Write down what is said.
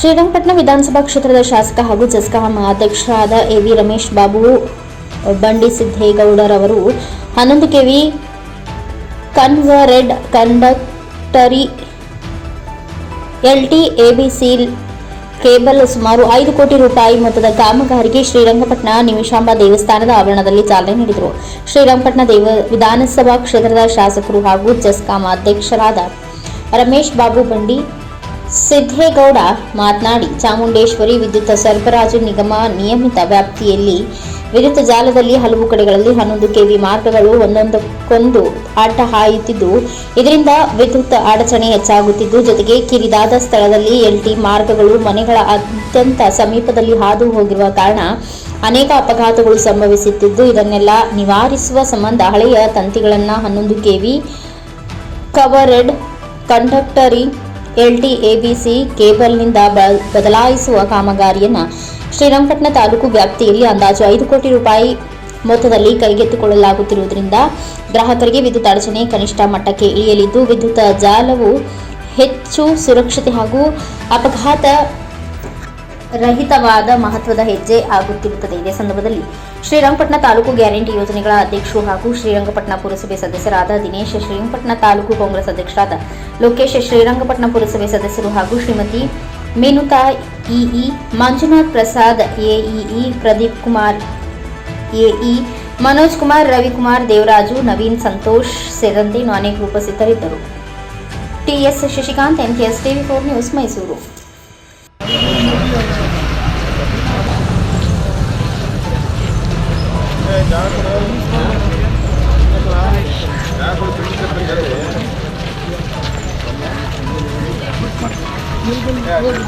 ಶ್ರೀರಂಗಪಟ್ಟಣ ವಿಧಾನಸಭಾ ಕ್ಷೇತ್ರದ ಶಾಸಕ ಹಾಗೂ ಜಸ್ಕಾಂ ಅಧ್ಯಕ್ಷರಾದ ಎ ವಿ ರಮೇಶ್ ಬಾಬು, ಬಂಡಿ ಸಿದ್ದೇಗೌಡರವರು ಹನ್ನೊಂದು KV covered conductor LT ABC cable ಸುಮಾರು ಐದು ಕೋಟಿ ರೂಪಾಯಿ ಮೊತ್ತದ ಕಾಮಗಾರಿಗೆ ಶ್ರೀರಂಗಪಟ್ಟಣ ನಿಮಿಷಾಂಬ ದೇವಸ್ಥಾನದ ಆವರಣದಲ್ಲಿ ಚಾಲನೆ ನೀಡಿದರು. ಶ್ರೀರಂಗಪಟ್ಟಣ ದೇವ ವಿಧಾನಸಭಾ ಕ್ಷೇತ್ರದ ಶಾಸಕರು ಹಾಗೂ ಜಸ್ಕಾಂ ಅಧ್ಯಕ್ಷರಾದ ರಮೇಶ್ ಬಾಬು, ಬಂಡಿ ಸಿದ್ದೇಗೌಡ ಮಾತನಾಡಿ, ಚಾಮುಂಡೇಶ್ವರಿ ವಿದ್ಯುತ್ ಸರಬರಾಜು ನಿಗಮ ನಿಯಮಿತ ವ್ಯಾಪ್ತಿಯಲ್ಲಿ ವಿದ್ಯುತ್ ಜಾಲದಲ್ಲಿ ಹಲವು ಕಡೆಗಳಲ್ಲಿ ಹನ್ನೊಂದು ಕೆವಿ ಮಾರ್ಗಗಳು ಒಂದೊಂದಕ್ಕೊಂದು ಆಟ ಹಾಯುತ್ತಿದ್ದು, ಇದರಿಂದ ವಿದ್ಯುತ್ ಅಡಚಣೆ ಹೆಚ್ಚಾಗುತ್ತಿದ್ದು, ಜೊತೆಗೆ ಕಿರಿದಾದ ಸ್ಥಳದಲ್ಲಿ ಎಲ್ಟಿ ಮಾರ್ಗಗಳು ಮನೆಗಳ ಅತ್ಯಂತ ಸಮೀಪದಲ್ಲಿ ಹಾದು ಹೋಗಿರುವ ಕಾರಣ ಅನೇಕ ಅಪಘಾತಗಳು ಸಂಭವಿಸುತ್ತಿದ್ದು, ಇದನ್ನೆಲ್ಲ ನಿವಾರಿಸುವ ಸಂಬಂಧ ಹಳೆಯ ತಂತಿಗಳನ್ನು ಹನ್ನೊಂದು KV covered conductor LT ABC ಕೇಬಲ್ನಿಂದ ಬದಲಾಯಿಸುವ ಕಾಮಗಾರಿಯನ್ನು ಶ್ರೀರಂಗಪಟ್ಟಣ ತಾಲೂಕು ವ್ಯಾಪ್ತಿಯಲ್ಲಿ ಅಂದಾಜು ಐದು ಕೋಟಿ ರೂಪಾಯಿ ಮೊತ್ತದಲ್ಲಿ ಕೈಗೆತ್ತಿಕೊಳ್ಳಲಾಗುತ್ತಿರುವುದರಿಂದ ಗ್ರಾಹಕರಿಗೆ ವಿದ್ಯುತ್ ಅಡಚಣೆ ಕನಿಷ್ಠ ಮಟ್ಟಕ್ಕೆ ಇಳಿಯಲಿದ್ದು, ವಿದ್ಯುತ್ ಜಾಲವು ಹೆಚ್ಚು ಸುರಕ್ಷತೆ ಹಾಗೂ ಅಪಘಾತ ರಹಿತವಾದ ಮಹತ್ವದ ಹೆಜ್ಜೆ ಆಗುತ್ತಿರುತ್ತದೆ. ಇದೇ ಸಂದರ್ಭದಲ್ಲಿ ಶ್ರೀರಂಗಪಟ್ಟಣ ತಾಲೂಕು ಗ್ಯಾರಂಟಿ ಯೋಜನೆಗಳ ಅಧ್ಯಕ್ಷರು ಹಾಗೂ ಶ್ರೀರಂಗಪಟ್ಟಣ ಪುರಸಭೆ ಸದಸ್ಯರಾದ ದಿನೇಶ್ ಶ್ರೀರಂಗಪಟ್ಟಣ ತಾಲೂಕು ಕಾಂಗ್ರೆಸ್ ಅಧ್ಯಕ್ಷರಾದ ಲೋಕೇಶ್ ಶ್ರೀರಂಗಪಟ್ಟಣ ಪುರಸಭೆ ಸದಸ್ಯರು ಹಾಗೂ Shrimati ಮೇನುತಾ EE Manjunath Prasad AEE Pradeep Kumar AE Manoj Kumar, Ravikumar, Devaraju, Naveen, Santosh ಸೇರಿದಂತೆ ಅನೇಕರು ಉಪಸ್ಥಿತರಿದ್ದರು. TS Shashikant NKS TV, four news, Mysuru. Jangan